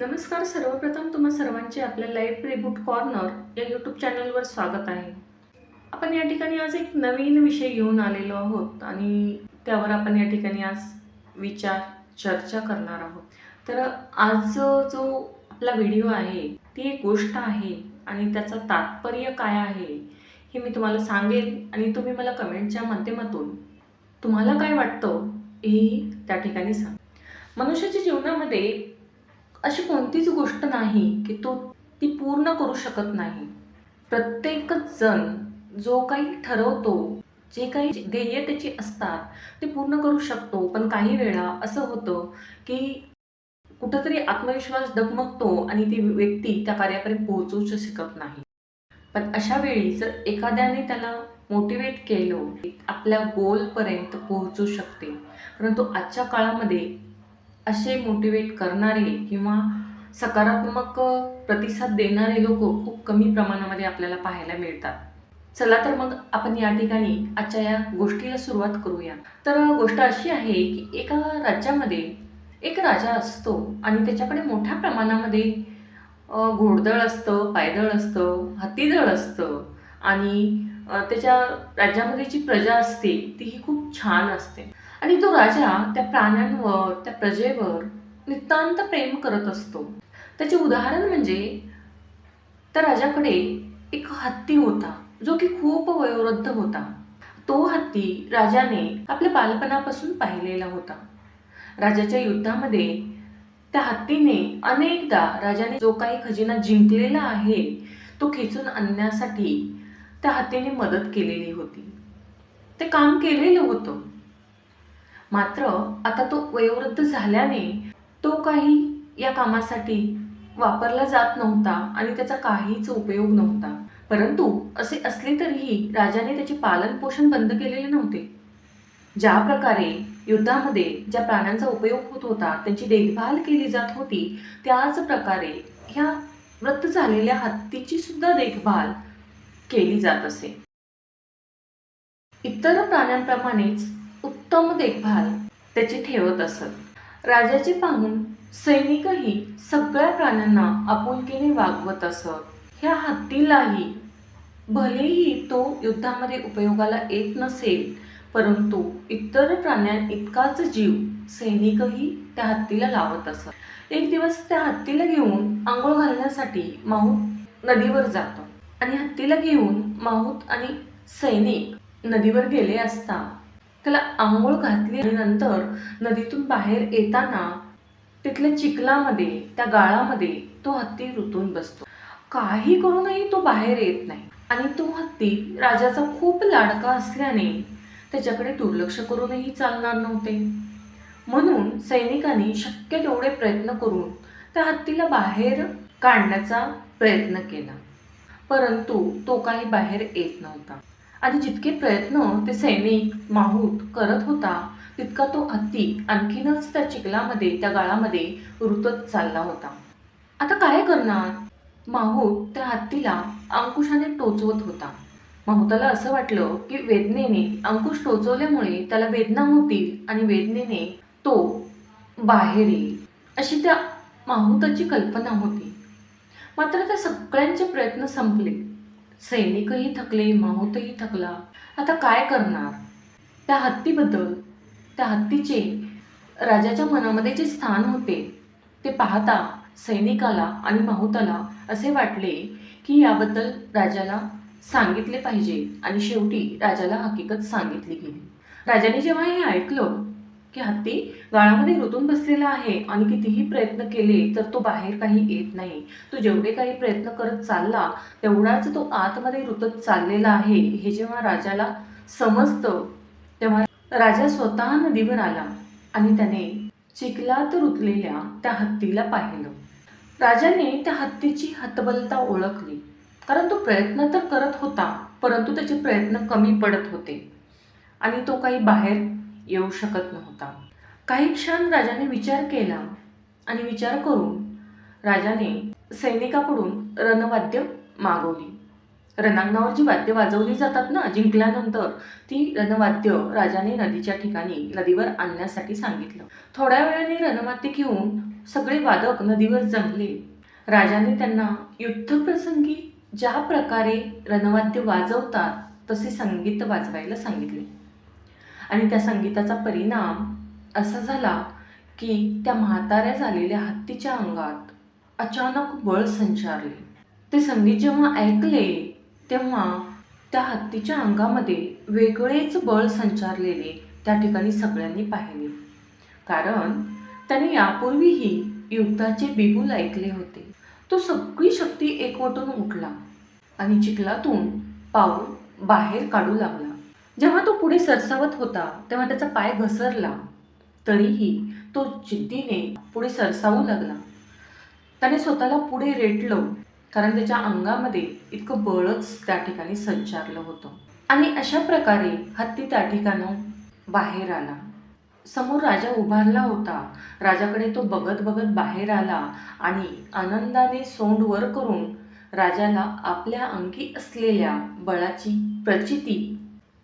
नमस्कार सर्वप्रथम तुम्हा सर्वांचे आपल्या लाईव्ह रिबूट कॉर्नर या यूट्यूब चॅनलवर स्वागत आहे. आपण या ठिकाणी आज एक नवीन विषय घेऊन आलेलो आहोत आणि त्यावर आपण या ठिकाणी आज विचार चर्चा करणार आहोत. तर आज जो आपला व्हिडिओ आहे ती एक गोष्ट आहे आणि त्याचं तात्पर्य काय आहे हे मी तुम्हाला सांगेल आणि तुम्ही मला कमेंटच्या माध्यमातून तुम्हाला काय वाटतं हे त्या ठिकाणी सांग. मनुष्याच्या जीवनामध्ये अशी कोणतीच गोष्ट नाही की तो ती पूर्ण करू शकत नाही. प्रत्येकच जण जो काही ठरवतो जे काही ध्येय त्याची असतात ते पूर्ण करू शकतो. पण काही वेळा असं होतं की कुठंतरी आत्मविश्वास डगमगतो आणि ती व्यक्ती त्या कार्यापर्यंत पोहोचूच शकत नाही. पण अशा वेळी जर एखाद्याने त्याला मोटिवेट केलं आपल्या गोलपर्यंत पोहोचू शकते. परंतु आजच्या काळामध्ये असे मोटिवेट करणारे किंवा सकारात्मक प्रतिसाद देणारे लोक खूप कमी प्रमाणामध्ये आपल्याला पाहायला मिळतात. चला तर मग आपण या ठिकाणी आजच्या या गोष्टीला सुरुवात करूया. तर गोष्ट अशी आहे की एका राज्यामध्ये एक राजा असतो आणि त्याच्याकडे मोठ्या प्रमाणामध्ये घोडदळ असतं पायदळ असतं हत्तीदळ असतं आणि त्याच्या राज्यामध्ये जी प्रजा असते तीही खूप छान असते. आणि तो राजा त्या प्राण्यांवर त्या प्रजेवर नितांत प्रेम करत असतो. त्याचे उदाहरण म्हणजे त्या राजाकडे एक हत्ती होता जो की खूप वयोवृद्ध होता. तो हत्ती राजाने आपल्या बालपणापासून पाहिलेला होता. राजाच्या युद्धामध्ये त्या हत्तीने अनेकदा राजाने जो काही खजिना जिंकलेला आहे तो खेचून आणण्यासाठी त्या हत्तीने मदत केलेली होती. ते काम केलेलं होतं. मात्र आता तो वयोवृद्ध झाल्याने तो काही या कामासाठी वापरला जात नव्हता आणि त्याचा काहीच उपयोग नव्हता. परंतु असे असले तरीही राजाने त्याचे पालनपोषण बंद केलेले नव्हते. ज्या प्रकारे युद्धामध्ये ज्या प्राण्यांचा उपयोग होत होता त्यांची देखभाल केली जात होती त्याच प्रकारे ह्या मृत झालेल्या हत्तीची सुद्धा देखभाल केली जात असे. इतर प्राण्यांप्रमाणेच उत्तम देखभाल त्याची ठेवत असत. राजाचे पाहून सैनिकही सगळ्या प्राण्यांना आपुलकीने वागवत असत. ह्या हत्तीलाही भलेही तो युद्धामध्ये उपयोगाला येत नसेल परंतु इतर प्राण्यां इतकाच जीव सैनिकही त्या हत्तीला लावत असत. एक दिवस त्या हत्तीला घेऊन आंघोळ घालण्यासाठी माहूत नदीवर जातो आणि हत्तीला घेऊन माहूत आणि सैनिक नदीवर गेले असता त्याला आंघोळ घातली आणि नंतर नदीतून बाहेर येताना तिथल्या चिखलामध्ये त्या गाळामध्ये तो हत्ती रुतून बसतो. काही करूनही तो बाहेर येत नाही. आणि तो हत्ती राजाचा खूप लाडका असल्याने त्याच्याकडे दुर्लक्ष करूनही चालणार नव्हते. म्हणून सैनिकांनी शक्य तेवढे प्रयत्न करून त्या हत्तीला बाहेर काढण्याचा प्रयत्न केला. परंतु तो काही बाहेर येत नव्हता. आणि जितके प्रयत्न ते सैनिक माहूत करत होता तितका तो हत्ती आणखीनच त्या चिखलामध्ये त्या गाळामध्ये रुतत चालला होता. आता काय करणार? माहूत त्या हत्तीला अंकुशाने टोचवत होता. माहुताला असं वाटलं की वेदनेने अंकुश टोचवल्यामुळे त्याला वेदना होतील आणि वेदनेने तो बाहेर येईल अशी त्या माहुताची कल्पना होती. मात्र त्या सगळ्यांचे प्रयत्न संपले. सैनिकही थकले माहुतही थकला. आता काय करणार? त्या हत्तीबद्दल त्या हत्तीचे राजाच्या मनामध्ये जे स्थान होते ते पाहता सैनिकाला आणि माहुताला असे वाटले की याबद्दल राजाला सांगितले पाहिजे आणि शेवटी राजाला हकीकत सांगितली गेली. राजाने जेव्हा हे ऐकलं की हत्ती गाळामध्ये रुतून बसलेला आहे आणि कितीही प्रयत्न केले तर तो बाहेर काही येत नाही. तो जेवढे काही प्रयत्न करत चालला तेवढाच तो आतमध्ये रुतत चाललेला आहे. हे जेव्हा राजाला समजतं तेव्हा राजा स्वतः नदीवर आला आणि त्याने चिखलात रुतलेल्या त्या हत्तीला पाहिलं. राजाने त्या हत्तीची हतबलता ओळखली कारण तो प्रयत्न तर करत होता परंतु त्याचे प्रयत्न कमी पडत होते. आणि तो काही बाहेर येऊ शकत नव्हता. काही क्षण राजाने विचार केला आणि विचार करून राजाने सैनिकाकडून रणवाद्य मागवली. रणांगणावर जी वाद्य वाजवली जातात ना जिंकल्यानंतर ती रणवाद्य राजाने नदीच्या ठिकाणी नदीवर आणण्यासाठी सांगितलं. थोड्या वेळाने रणवाद्य घेऊन सगळे वादक नदीवर जमले. राजाने त्यांना युद्धप्रसंगी ज्या प्रकारे रणवाद्य वाजवतात तसे संगीत वाजवायला सांगितले. आणि त्या संगीताचा परिणाम असा झाला की त्या म्हाताऱ्या झालेल्या हत्तीच्या अंगात अचानक बळ संचारले. ते संगीत जेव्हा ऐकले तेव्हा त्या हत्तीच्या अंगामध्ये वेगळेच बळ संचारलेले त्या ठिकाणी सगळ्यांनी पाहिले. कारण त्याने यापूर्वीही युद्धाचे बिगुल ऐकले होते. तो सगळी शक्ती एकवटून उठला आणि चिखलातून पाऊल बाहेर काढू लागला. जेव्हा तो पुढे सरसावत होता तेव्हा त्याचा पाय घसरला. तरीही तो जिद्दीने पुढे सरसावू लागला. त्याने स्वतःला पुढे रेटलं कारण त्याच्या अंगामध्ये इतकं बळच त्या ठिकाणी संचारलं होतं. आणि अशा प्रकारे हत्ती त्या ठिकाणं बाहेर आला. समोर राजा उभारला होता. राजाकडे तो बघत बघत बाहेर आला आणि आनंदाने सोंड वर करून राजाला आपल्या अंगी असलेल्या बळाची प्रचिती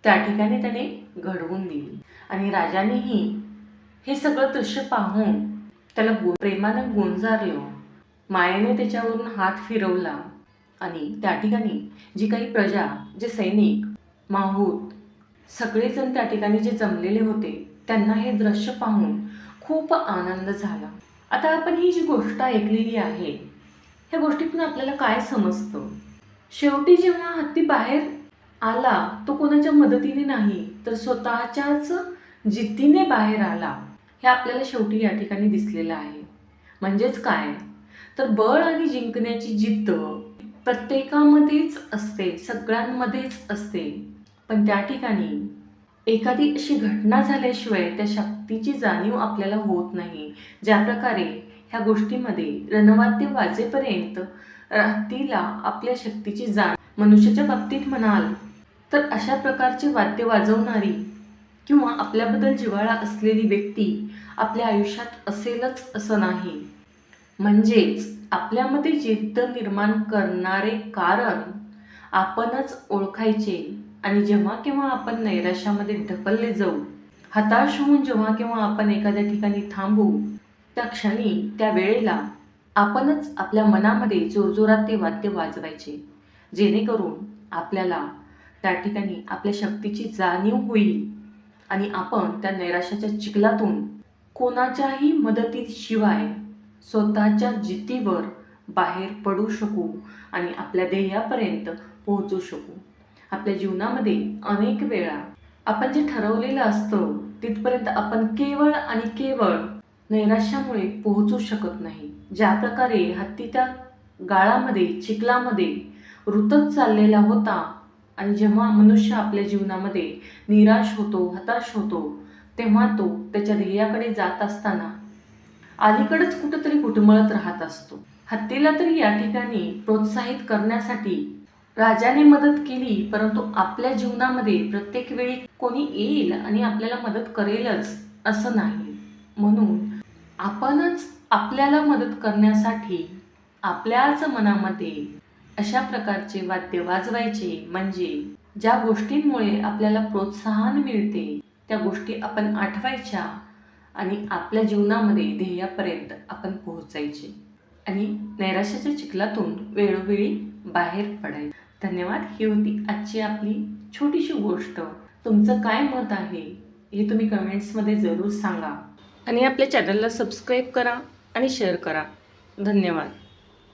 त्या ठिकाणी त्याने घडवून दिली. आणि राजानेही हे सगळं दृश्य पाहून त्याला गो प्रेमानं गोंजारलं. मायेने त्याच्यावरून हात फिरवला. आणि त्या ठिकाणी जी काही प्रजा जे सैनिक माहूत सगळेजण त्या ठिकाणी जे जमलेले होते त्यांना हे दृश्य पाहून खूप आनंद झाला. आता आपण ही जी गोष्ट ऐकलेली आहे ह्या गोष्टीतून आपल्याला काय समजतं? शेवटी जेव्हा हत्ती बाहेर आला तो कोणाच्या मदतीने नाही तर स्वतःच्याच जिद्दीने बाहेर आला. हे आपल्याला शेवटी या ठिकाणी दिसलेलं आहे. म्हणजेच काय? तर बळ आणि जिंकण्याची जिद्द प्रत्येकामध्येच असते सगळ्यांमध्येच असते. पण त्या ठिकाणी एखादी अशी घटना झाल्याशिवाय त्या शक्तीची जाणीव आपल्याला होत नाही. ज्या प्रकारे ह्या गोष्टीमध्ये रणवाद्य वाजेपर्यंत रात्रीला आपल्या शक्तीची जाण मनुष्याच्या बाबतीत म्हणाल तर अशा प्रकारचे वाद्य वाजवणारी किंवा आपल्याबद्दल जिव्हाळा असलेली व्यक्ती आपल्या आयुष्यात असेलच असं नाही. म्हणजेच आपल्यामध्ये जिद्द निर्माण करणारे कारण आपणच ओळखायचे आणि जेव्हा केव्हा आपण नैराश्यामध्ये ढकलले जाऊ हताश होऊन जेव्हा केव्हा आपण एखाद्या ठिकाणी थांबू त्या क्षणी त्या वेळेला आपणच आपल्या मनामध्ये जोरजोरात ते वाद्य वाजवायचे जेणेकरून आपल्याला त्या ठिकाणी आपल्या शक्तीची जाणीव होईल. आणि आपण त्या नैराश्याच्या चिखलातून कोणाच्याही मदतीशिवाय स्वतःच्या जितीवर बाहेर पडू शकू आणि आपल्या ध्येयापर्यंत पोहोचू शकू. आपल्या जीवनामध्ये अनेक वेळा आपण जे ठरवलेलं असतं तिथपर्यंत आपण केवळ आणि केवळ नैराश्यामुळे पोहोचू शकत नाही. ज्या प्रकारे हत्ती त्या गाळामध्ये चिखलामध्ये रुतत चाललेला होता आणि जेव्हा मनुष्य आपल्या जीवनामध्ये निराश होतो हताश होतो तेव्हा तो त्याच्या ध्येयाकडे जात असताना अलीकडेच कुठंतरी कुटुंबळत राहत असतो. हत्तीला तरी या ठिकाणी प्रोत्साहित करण्यासाठी राजाने मदत केली परंतु आपल्या जीवनामध्ये प्रत्येक वेळी कोणी येईल आणि आपल्याला मदत करेलच असं नाही. म्हणून आपणच आपल्याला मदत करण्यासाठी आपल्याच मनामध्ये अशा प्रकारचे वाद्य वाजवायचे. म्हणजे ज्या गोष्टींमुळे आपल्याला प्रोत्साहन मिळते त्या गोष्टी आपण आठवायच्या आणि आपल्या जीवनामध्ये ध्येयापर्यंत आपण पोहोचायचे आणि नैराश्याच्या चिखलातून वेळोवेळी बाहेर पडायचे. धन्यवाद. ही होती आजची आपली छोटीशी गोष्ट. तुमचं काय मत आहे हे तुम्ही कमेंट्समध्ये जरूर सांगा. आणि आपल्या चॅनलला सबस्क्राईब करा आणि शेअर करा. धन्यवाद.